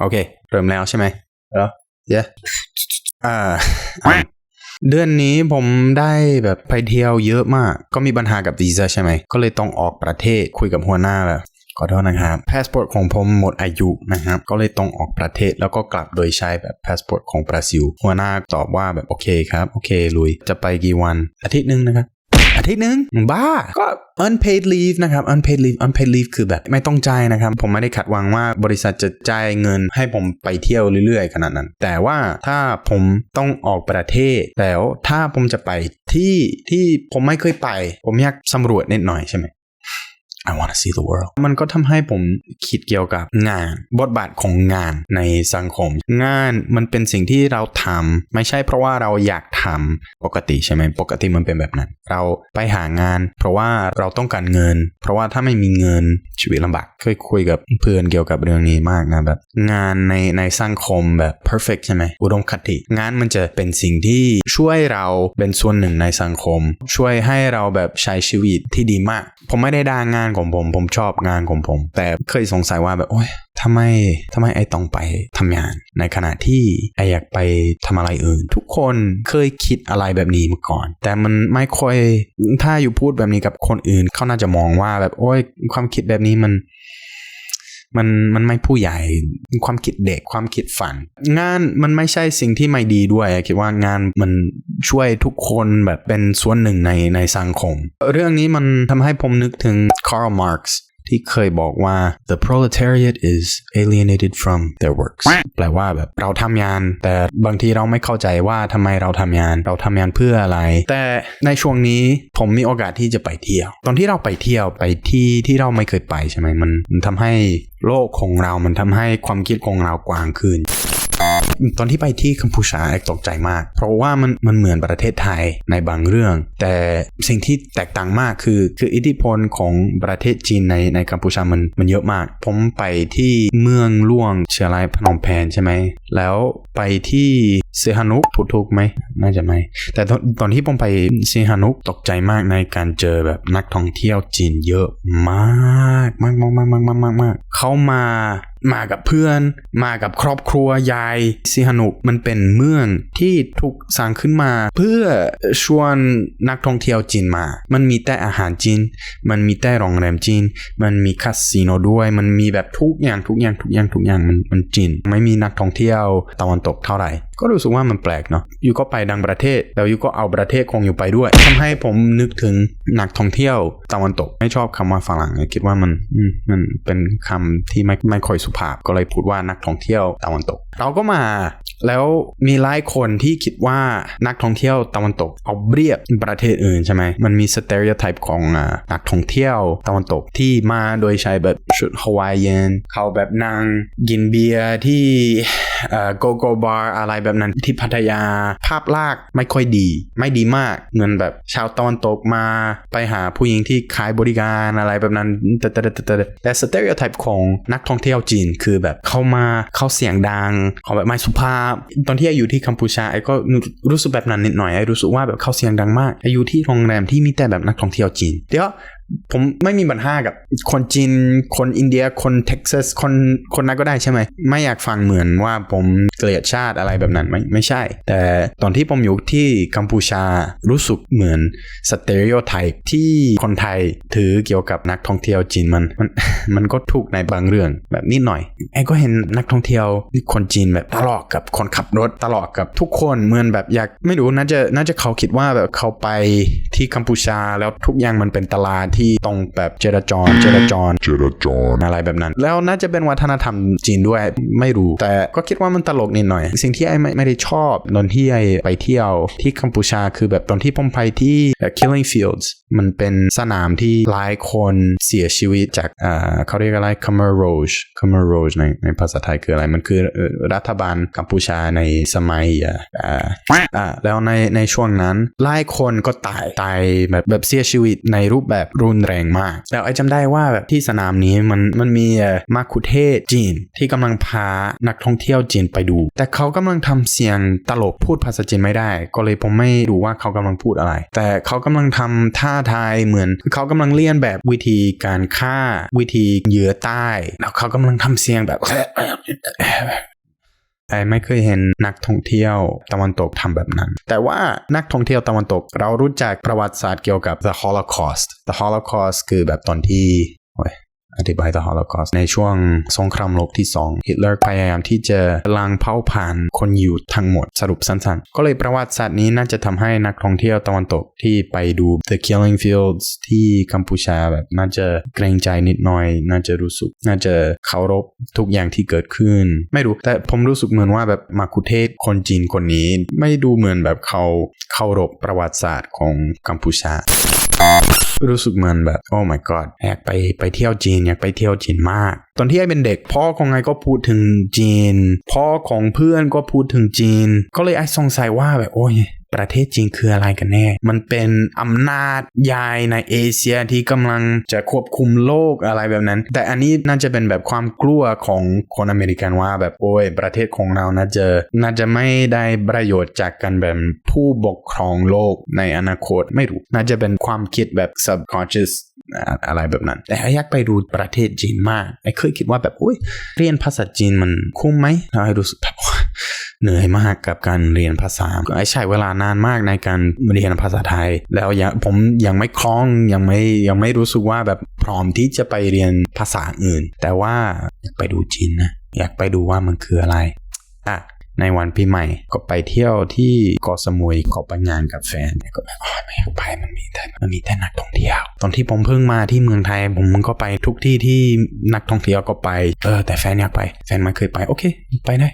โอเค เริ่มแล้วใช่ไหมเหรอเย้อ่าอะเดือนนี้ผมได้แบบไปเที่ยวเยอะมาก ก็มีปัญหากับวีซ่าใช่ไหม ก็เลยต้องออกประเทศคุยกับหัวหน้าแบบขอโทษนะครับพาสปอร์ตของผมหมดอายุนะครับก็เลยต้องออกประเทศแล้วก็กลับโดยใช้แบบพาสปอร์ตของบราซิลหัวหน้าตอบว่าแบบโอเคครับ โอเคลุยจะไปกี่วันอาทิตย์หนึ่งนะครับ อาทิตย์นึงบ้าก็ unpaid leave นะครับ unpaid leave unpaid leave คือแบบไม่ต้องจ่ายนะครับ ผมไม่ได้ขัดหวังว่าบริษัทจะจ่ายเงินให้ผมไปเที่ยวเรื่อยๆ ขนาดนั้น แต่ว่าถ้าผมต้องออกประเทศแล้วถ้าผมจะไปที่ที่ผมไม่เคยไป ผมอยากสำรวจนิดหน่อยใช่ไหม I wanna see the world มันก็ทำให้ผมคิดเกี่ยวกับงาน บทบาทของงานในสังคม งานมันเป็นสิ่งที่เราทำไม่ใช่เพราะว่าเราอยากทำปกติใช่ไหมปกติมันเป็นแบบนั้น เราไปหางาน เพราะว่าเราต้องการเงิน เพราะว่าถ้าไม่มีเงินชีวิตลำบากเคยคุยกับเพื่อนเกี่ยวกับเรื่องนี้มากนะแบบงานในในสังคมแบบ perfect ใช่ไหมอุดมคติ งานมันจะเป็นสิ่งที่ช่วยเราเป็นส่วนหนึ่งในสังคม ช่วยให้เราแบบใช้ชีวิตที่ดีมาก ผมไม่ได้ด่างานของผม ผมชอบงานของผม แต่เคยสงสัยว่าแบบโอ๊ยทำไมทำไมไอต้องไปทำงาน ในขณะที่ไออยากไปทำอะไรอื่น ทุกคนเคยคิดอะไรแบบนี้มาก่อน แต่มันไม่ค่อยถ้าอยู่พูดแบบนี้กับคนอื่น เขาน่าจะมองว่าแบบโอ้ยความคิดแบบนี้มัน มันมันไม่ผู้ใหญ่ความคิดเด็กความคิดฝัน งานมันไม่ใช่สิ่งที่ไม่ดีด้วยคิดว่างานมันช่วยทุกคนแบบเป็นส่วนหนึ่งในในสังคม เรื่องนี้มันทำให้ผมนึกถึง Karl Marx ที่เคยบอกว่า the proletariat is alienated from their works แปลว่าแบบเราทำงาน แต่บางทีเราไม่เข้าใจว่าทำไมเราทำงาน เราทำงานเพื่ออะไร แต่ในช่วงนี้ผมมีโอกาสที่จะไปเที่ยว ตอนที่เราไปเที่ยวไปที่ที่เราไม่เคยไปใช่ไหมมันมันทำให้โลกของเรา มันทำให้ความคิดของเรากว้างขึ้น ตอนที่ไปที่กัมพูชาแอกตกใจมาก เพราะว่ามันมันเหมือนประเทศไทยในบางเรื่อง แต่สิ่งที่แตกต่างมากคือคืออิทธิพลของประเทศจีนในในกัมพูชามันมันเยอะมาก ผมไปที่เมืองล่วงเชียงรายพนมแพนใช่ไหม แล้วไปที่เซฮานุกถูกถูกไหมน่าจะไม่แต่ตอนที่ผมไปเซฮานุกตกใจมากในการเจอแบบนักท่องเที่ยวจีนเยอะมากมากมากมากมากมากเขามามากับเพื่อน มากับครอบครัวยายซิฮานุกมันเป็นเมืองที่ถูกสร้างขึ้นมา เพื่อชวนนักท่องเที่ยวจีนมา มันมีแต่อาหารจีน มันมีแต่โรงแรมจีน มันมีคาสิโนด้วย มันมีแบบทุกอย่างทุกอย่างทุกอย่างทุกอย่างมันมันจีน ไม่มีนักท่องเที่ยวตะวันตกเท่าไหร่ ก็รู้สึกว่ามันแปลกเนาะ อยู่ก็ไปดังประเทศ แล้วอยู่ก็เอาประเทศของอยู่ไปด้วยทำให้ผมนึกถึงนักท่องเที่ยวตะวันตก ไม่ชอบคำว่าฝรั่งคิดว่ามันมมันเป็นคำที่ไม่ไม่ค่อยสุภาพ ก็เลยพูดว่านักท่องเที่ยวตะวันตก เราก็มาแล้วมีหลายคนที่คิดว่านักท่องเที่ยวตะวันตกเอาเรียบประเทศอื่นใช่ไหมมันมีสเตอริโอไทป์ของนักท่องเที่ยวตะวันตกที่มาโดยใช้แบบชุดฮาวายเยนเขาแบบนั่งกินเบียร์ที่โกโกบาร์อะไรแบบนั้นที่พัทยา ภาพลากไม่ค่อยดี ไม่ดีมากเหมือนแบบชาวตะวันตกมาไปหาผู้หญิงที่ขายบริการอะไรแบบนั้นแต่แต่แต่แต่สเตอริโอไทป์ของนักท่องเที่ยวจีนคือแบบเข้ามาเข้าเสียงดังเขาแบบไม่สุภาพ ตอนที่ไออยู่ที่กัมพูชาไอก็รู้สึกแบบนั้นนิดหน่อยไอรู้สึกว่าแบบเข้าเสียงดังมากไออยู่ที่โรงแรมที่มีแต่แบบนักท่องเที่ยวจีนเดี๋ยว ผมไม่มีปัญหากับคนจีน คนอินเดีย คนเท็กซัส คนคนนั้นก็ได้ใช่ไหม ไม่อยากฟังเหมือนว่าผมเกลียดชาติอะไรแบบนั้นไม่ไม่ใช่ แต่ตอนที่ผมอยู่ที่กัมพูชารู้สึกเหมือนสเตอริโอไทป์ที่คนไทยถือเกี่ยวกับนักท่องเที่ยวจีนมันมันมันก็ถูกในบางเรื่องแบบนิดหน่อยไอ้ก็เห็นนักท่องเที่ยวคนจีนแบบตลอดกับคนขับรถตลอดกับทุกคนเหมือนแบบอยากไม่รู้น่าจะน่าจะเขาคิดว่าแบบเขาไปที่กัมพูชาแล้วทุกอย่างมันเป็นตลาดที่ตรงแบบเจรจรเจรจรเจรจรอะไรแบบนั้น แล้วน่าจะเป็นวัฒนธรรมจีนด้วยไม่รู้ แต่ก็คิดว่ามันตลกนิดหน่อย สิ่งที่ไอ้ไม่ได้ชอบตอนที่ไอ้ไปเที่ยวที่กัมพูชาคือแบบตอนที่ผมไปที่ Killing Fields มันเป็นสนามที่หลายคนเสียชีวิตจากเขาเรียกอะไร Khmer Rouge Khmer Rouge ในในภาษาไทยคืออะไร มันคือรัฐบาลกัมพูชาในสมัยอ่าอ่าแล้วในในช่วงนั้นหลายคนก็ตายตายแบบแบบเสียชีวิตในรูปแบบรุนแรงมาก แล้วไอ้จำได้ว่าแบบที่สนามนี้มันมันมีมาคุเทศจีนที่กำลังพานักท่องเที่ยวจีนไปดูแต่เขากำลังทำเสียงตลกพูดภาษาจีนไม่ได้ ก็เลยผมไม่รู้ว่าเขากำลังพูดอะไร แต่เขากำลังทำท่าทายเหมือนเขากำลังเลียนแบบวิธีการฆ่าวิธีเหยื่อใต้แล้วเขากำลังทำเสียงแบบไอไม่เคยเห็นนักท่องเที่ยวตะวันตกทำแบบนั้น แต่ว่านักท่องเที่ยวตะวันตกเรารู้จักประวัติศาสตร์เกี่ยวกับ the Holocaust the Holocaust คือแบบตอนที่โอธิบาย the Holocaust ในช่วงสงครามโลกที่2ฮิตเลอร์พยายามที่จะล้างเผ่าผ่านคนอยู่ทั้งหมดสรุปสั้นๆ ก็เลยประวัติศาสตร์นี้น่าจะทำให้นักท่องเที่ยวตะวันตกที่ไปดู the Killing Fields ที่กัมพูชาแบบน่าจะเกรงใจนิดหน่อย น่าจะรู้สึก น่าจะเคารพทุกอย่างที่เกิดขึ้น ไม่รู้แต่ผมรู้สึกเหมือนว่าแบบมาคุเทศคนจีนคนนี้ ไม่ดูเหมือนแบบเขาเคารพประวัติศาสตร์ของกัมพูชา รู้สึกเหมือนแบบโอ้ my god อยากไปไปเที่ยวจีนอยากไปเที่ยวจีนมาก ตอนที่ไอ้เป็นเด็ก พ่อของไอก็พูดถึงจีน พ่อของเพื่อนก็พูดถึงจีน ก็เลยไอ้สงสัยว่าแบบโอ้ย ประเทศจีนคืออะไรกันแน่ มันเป็นอำนาจใหญ่ในเอเชียที่กำลังจะควบคุมโลกอะไรแบบนั้น แต่อันนี้น่าจะเป็นแบบความกลัวของคนอเมริกันว่าแบบโอ้ยประเทศของเราน่าจะน่าจะไม่ได้ประโยชน์จากการแบบผู้ปกครองโลกในอนาคตไม่รู้ น่าจะเป็นความคิดแบบ subconscious อะไรแบบนั้น แต่อยากไปดูประเทศจีนมากไอ้เคยคิดว่าแบบอุ้ยเรียนภาษาจีนมันคุ้มไหมแล้วไอ้รู้สึกแบบ เหนื่อยมากกับการเรียนภาษาไอ้ใช้เวลานานมากในการเรียนภาษาไทย แล้วยังผมยังไม่คล่องยังไม่ยังไม่รู้สึกว่าแบบพร้อมที่จะไปเรียนภาษาอื่น แต่ว่าอยากไปดูจีนนะอยากไปดูว่ามันคืออะไรอะในวันปีใหม่ก็ไปเที่ยวที่เกาะสมุยเกาะปัญญานกับแฟนก็แบบไม่อยากไปมันมีแต่มันมีแต่นักท่องเที่ยว ตอนที่ผมเพิ่งมาที่เมืองไทย ผมก็ไปทุกที่ที่นักท่องเที่ยวก็ไปเออแต่แฟนอยากไป แฟนไมันเคยไปโอเค ไปได้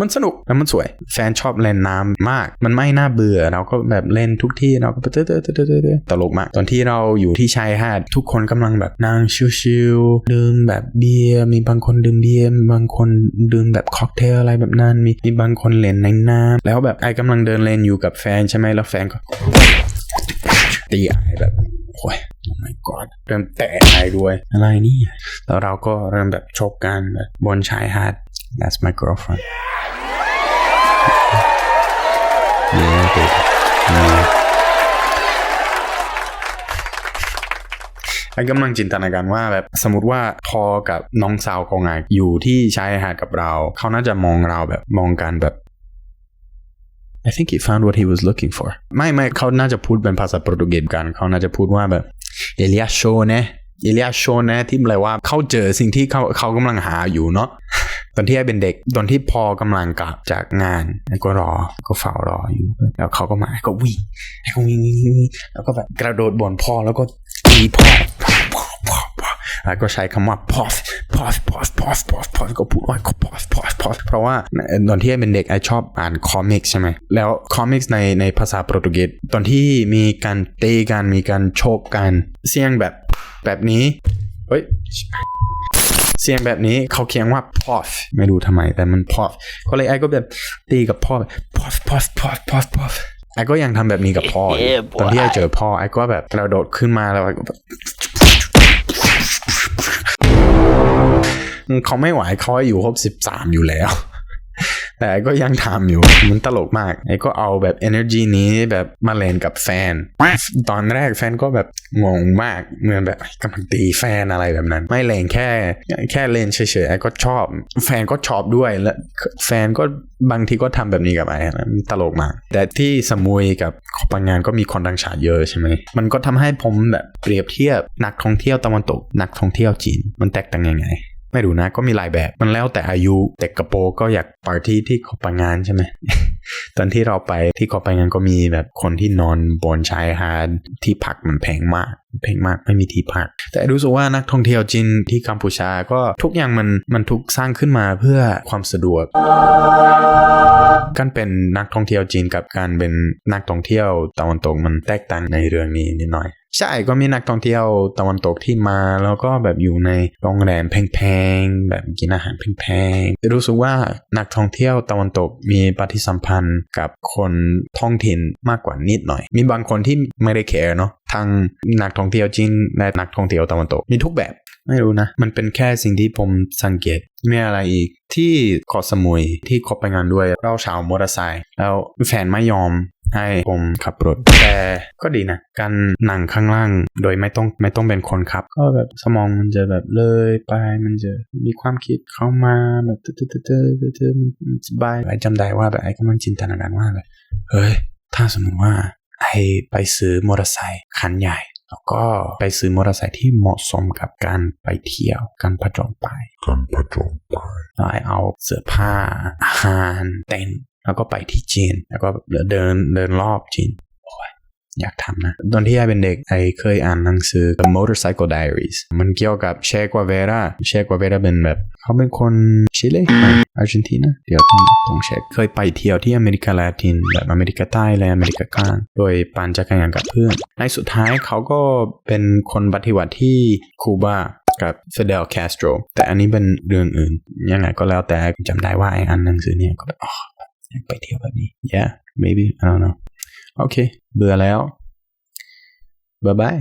มันสนุกแล้วมันสวย แฟนชอบเล่นน้ำมาก มันไม่น่าเบื่อเราก็แบบเล่นทุกที่เราก็เตอเตอเตอเตอเตอตลกมาก ตอนที่เราอยู่ที่ชายหาดทุกคนกำลังแบบนั่งชิวๆดื่มแบบเบียร์มีบางคนดื่มเบียร์บางคนดื่มแบบค็อกเทลอะไรแบบนั้นมีมีบางคนเล่นในน้ำแล้วแบบไอ้กำลังเดินเล่นอยู่กับแฟนใช่ไหมแล้วแฟนก็ตีไอแบบโอ้ย oh my god เริ่มแตะไอด้วย อะไรนี่ แล้วเราก็เริ่มแบบชกกันแบบบนชายหาด that's my girlfriend yeah baby yeah ไอ้กำลังจินตนาการว่าแบบสมมติว่าพอกับน้องสาวของไออยู่ที่ชายหาดกับเรา เขาน่าจะมองเราแบบมองกันแบบ I think he found what he was looking for ไม่ไม่เขาน่าจะพูดเป็นภาษาโปรตุเกสกัน เขาน่าจะพูดว่าแบบเอเลียโชเนะเอเลียโชเนะที่แปลว่าเขาเจอสิ่งที่เขาเขากำลังหาอยู่เนาะ ตอนที่ไอ้เป็นเด็ก ตอนที่พอกำลังกลับจากงานไอ้ก็รอก็เฝ้ารออยู่ แล้วเขาก็มาไอ้ก็วิ่งไอ้ก็วิ่งวิ่งวิ่งแล้วก็แบบกระโดดบนพ่อแล้วก็ตีพ่อแล้วก็ใช้คำว่า pause pause pause pause pause pause ก็พูดว่า pause pause pause เพราะว่าตอนที่เป็นเด็กไอชอบอ่านคอมิกใช่ไหม แล้วคอมิกในในภาษาโปรตุเกสตอนที่มีการเตะกันมีการโชกกัน เสียงแบบแบบนี้ เฮ้ย เสียงแบบนี้เขาเขียนว่า pause ไม่รู้ทำไมแต่มัน pause ก็เลยไอ้ก็แบบตีกับพ่อ pause pause pause pause pause ไอ้ก็ยังทำแบบนี้กับพ่ออยู่ตอนที่ไอ้เจอพ่อไอ้ก็แบบกระโดดขึ้นมาแล้วไอ้ก็แบบเขาไม่ไหวเขาอายู่ครบสิบสามอยู่แล้ว แต่ก็ยังทำอยู่มันตลกมากไอ้ก็เอาแบบ energy นี้แบบมาเล่นกับแฟน ตอนแรกแฟนก็แบบงงมากเหมือนแบบกำลังตีแฟนอะไรแบบนั้น ไม่เล่นแค่แค่เล่นเฉยๆไอ้ก็ชอบ แฟนก็ชอบด้วยและแฟนก็บางทีก็ทำแบบนี้กับไอ้นะตลกมาก แต่ที่สมุยกับขอปังงานก็มีคนต่างชาติเยอะใช่ไหมมันก็ทำให้ผมแบบเปรียบเทียบนักท่องเที่ยวตะวันตกนักท่องเที่ยวจีนมันแตกต่างยังไง ไม่รู้นะก็มีหลายแบบ มันแล้วแต่อายุเด็กกระโปก็อยากปาร์ตี้ที่ขอปังงานใช่ไหมตอนที่เราไปที่ขอปังงานก็มีแบบคนที่นอนบนชายหาดที่พักมันแพงมากแพงมากไม่มีที่พัก แต่รู้สึกว่านักท่องเที่ยวจีนที่กัมพูชาก็ทุกอย่างมันมันถูกสร้างขึ้นมาเพื่อความสะดวกการเป็นนักท่องเที่ยวจีนกับการเป็นนักท่องเที่ยวตะวันตกมันแตกต่างในเรื่องนี้นิดหน่อย ใช่ก็มีนักท่องเที่ยวตะวันตกที่มา แล้วก็แบบอยู่ในโรงแรมแพงๆแบบกินอาหารแพงๆรู้สึกว่านักท่องเที่ยวตะวันตกมีปฏิสัมพันธ์กับคนท้องถิ่นมากกว่านิดหน่อย มีบางคนที่ไม่ได้แคร์เนาะทั้งนักท่องเที่ยวจีนและนักท่องเที่ยวตะวันตกมีทุกแบบไม่รู้นะ มันเป็นแค่สิ่งที่ผมสังเกตมีอะไรอีกที่เกาะสมุยที่คบไปงานด้วยเราชาวมอเตอร์ไซค์แล้วแฟนไม่ยอม ให้ผมขับรถ แต่ก็ดีนะการนั่งข้างล่างโดยไม่ต้องไม่ต้องเป็นคนขับ ก็แบบสมองมันจะแบบเลยไปมันจะมีความคิดเข้ามาแบบเตอเตอเตอเตอเตอมันสบายไอ้จำได้ว่าแบบไอ้ก็มันจินตนาการว่าแบบเฮ้ยถ้าสมมติว่าไอ้ไปซื้อมอเตอร์ไซค์คันใหญ่แล้วก็ไปซื้อมอเตอร์ไซค์ที่เหมาะสมกับการไปเที่ยว การผจญไปการผจญไปแล้วไอ้เอาเสื้อผ้าอาหารเต็นท์ แล้วก็ไปที่จีน แล้วก็เดินเดินรอบจีนอยากทำนะ ตอนที่ไอ้เป็นเด็กไอ้เคยอ่านหนังสือ The Motorcycle Diaries มันเกี่ยวกับเชกวาเวราเชกวาเวราเป็นแบบ เขาเป็นคนชิลีอาร์เจนตินาเดี๋ยวต้องต้องเช็คเคยไปเที่ยวที่อเมริกาลาติน แบบอเมริกาใต้และอเมริกากลางโดยปั่นจักรยานกับเพื่อน ในสุดท้ายเขาก็เป็นคนปฏิวัติที่คูบากับเฟเดลแคสโตรแต่อันนี้เป็นเรื่องอื่น ยังไงก็แล้วแต่จำได้ว่าไอ้อันหนังสือเนี่ยก็แบบ ไปเที่ยวแบบนี้ yeah maybe I don't know โอเค เบื่อแล้ว bye bye